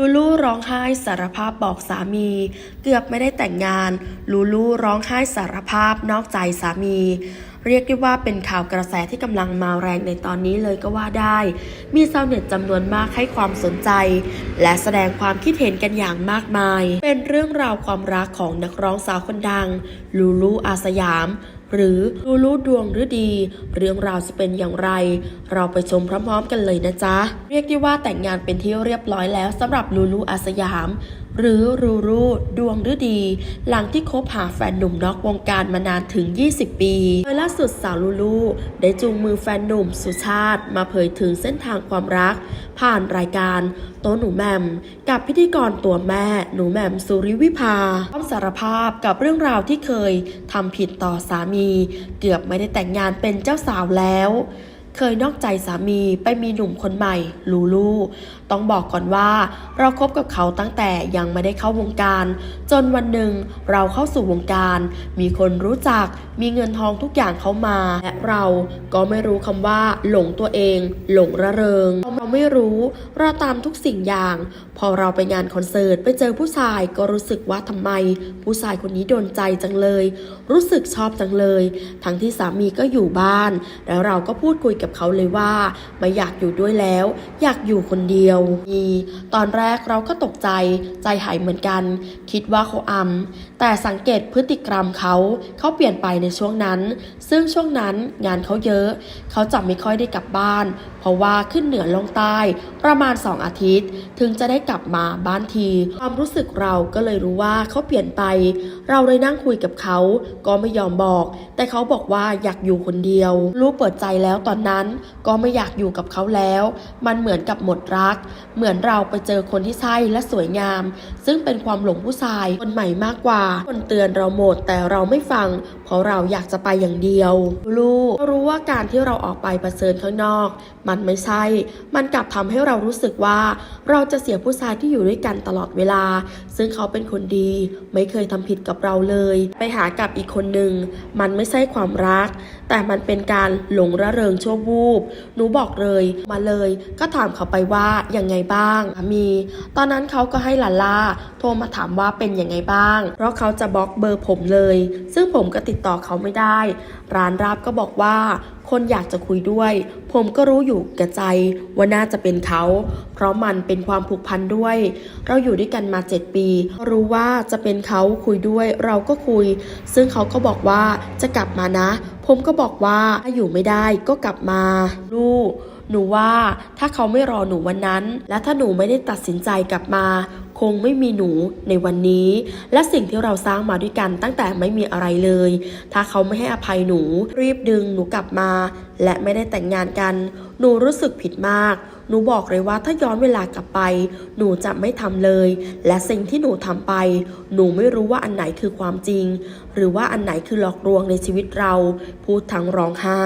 ลูลูร้องไห้สารภาพบอกสามี เกือบไม่ได้แต่งงาน ลูลูร้องไห้สารภาพนอกใจสามี เรียกได้ว่าเป็นข่าวกระแสที่กำลังมาแรงในตอนนี้เลยก็ว่าได้ มีชาวเน็ตจำนวนมากให้ความสนใจ และแสดงความคิดเห็นกันอย่างมากมาย เป็นเรื่องราวความรักของนักร้องสาวคนดัง ลูลูอาสยาม หรือลูลูดวงฤดี เรื่องราวจะเป็นอย่างไร เราไปชมพร้อมๆ กันเลยนะจ๊ะ เรียกได้ว่าแต่งงานเป็นที่เรียบร้อยแล้วสำหรับลูลูอาสยาม หรือรูรูดวงฤดี หลังที่คบหาแฟนหนุ่มนอกวงการมานานถึง 20 ปีโดยล่าสุดสาวลูลูได้จูงมือแฟนหนุ่มสุชาติ มาเผยถึงเส้นทางความรัก ผ่านรายการโต๊ะหนูแหมม กับพิธีกรตัวแม่หนูแหมมสุริวิภาพร้อมสารภาพกับเรื่องราวที่เคยทำผิดต่อสามี เกือบไม่ได้แต่งงานเป็นเจ้าสาวแล้ว เคยนอกใจสามีไปมีหนุ่มคนใหม่ลูลูต้องบอกก่อนว่าเราคบกับเขาตั้งแต่ยังไม่ได้เข้าวงการ จนวันหนึ่งเราเข้าสู่วงการ มีคนรู้จักมีเงินทองทุกอย่างเข้ามา และเราก็ไม่รู้คำว่า หลงตัวเอง หลงระเริง เราไม่รู้ เราตามทุกสิ่งอย่าง พอเราไปงานคอนเสิร์ตไปเจอผู้ชายก็รู้สึกว่าทำไม ผู้ชายคนนี้โดนใจจังเลย รู้สึกชอบจังเลย ทั้งที่สามีก็อยู่บ้าน แล้วเราก็พูดคุยกับเขาเลยว่า ไม่อยากอยู่ด้วยแล้ว อยากอยู่คนเดียวมีตอนแรกเราก็ตกใจใจหายเหมือนกัน คิดว่าเขาอำแต่สังเกตพฤติกรรมเขาเขาเปลี่ยนไปในช่วงนั้น ซึ่งช่วงนั้นงานเขาเยอะ เขาจะไม่ค่อยได้กลับบ้าน ราะว่าขึ้นเหนือลงใต้ประมาณ 2 อาทิตย์ ถึงจะได้กลับมาบ้านที ความรู้สึกเราก็เลยรู้ว่าเขาเปลี่ยนไป เราเลยนั่งคุยกับเขาก็ไม่ยอมบอก แต่เขาบอกว่าอยากอยู่คนเดียว รู้เปิดใจแล้วตอนนั้นก็ไม่อยากอยู่กับเขาแล้ว มันเหมือนกับหมดรัก เหมือนเราไปเจอคนที่ใช่และสวยงาม ซึ่งเป็นความหลงผู้ชายคนใหม่มากกว่า คนเตือนเราหมดแต่เราไม่ฟัง เพราะเราอยากจะไปอย่างเดียว ลูกรู้ว่าการที่เราออกไปประเสริญข้างนอก มันไม่ใช่ มันกลับทำให้เรารู้สึกว่า เราจะเสียผู้ชายที่อยู่ด้วยกันตลอดเวลา ซึ่งเขาเป็นคนดี ไม่เคยทำผิดกับเราเลย ไปหากับอีกคนหนึ่ง มันไม่ใช่ความรัก แต่มันเป็นการหลงระเริงชั่ววูบ หนูบอกเลย มาเลย ก็ถามเขาไปว่ายังไงบ้าง มี ตอนนั้นเขาก็ให้ลาล่าโทรมาถามว่าเป็นยังไงบ้าง เพราะเขาจะบล็อกเบอร์ผมเลย ซึ่งผมก็ติดต่อเขาไม่ได้ ร้านรับก็บอกว่า คนอยากจะคุยด้วย ผมก็รู้อยู่แก่ใจว่าน่าจะเป็นเขา เพราะมันเป็นความผูกพันด้วย เราอยู่ด้วยกันมา7ปี รู้ว่าจะเป็นเขาคุยด้วยเราก็คุย ซึ่งเขาก็บอกว่าจะกลับมานะ ผมก็บอกว่าถ้าอยู่ไม่ได้ก็กลับมาลูก หนูว่าถ้าเขาไม่รอหนูวันนั้น และถ้าหนูไม่ได้ตัดสินใจกลับมา คงไม่มีหนูในวันนี้ และสิ่งที่เราสร้างมาด้วยกันตั้งแต่ไม่มีอะไรเลย ถ้าเขาไม่ให้อภัยหนู รีบดึงหนูกลับมา และไม่ได้แต่งงานกัน หนูรู้สึกผิดมาก หนูบอกเลยว่าถ้าย้อนเวลากลับไป หนูจะไม่ทำเลย และสิ่งที่หนูทำไป หนูไม่รู้ว่าอันไหนคือความจริง หรือว่าอันไหนคือหลอกลวงในชีวิตเรา พูดทั้งร้องไห้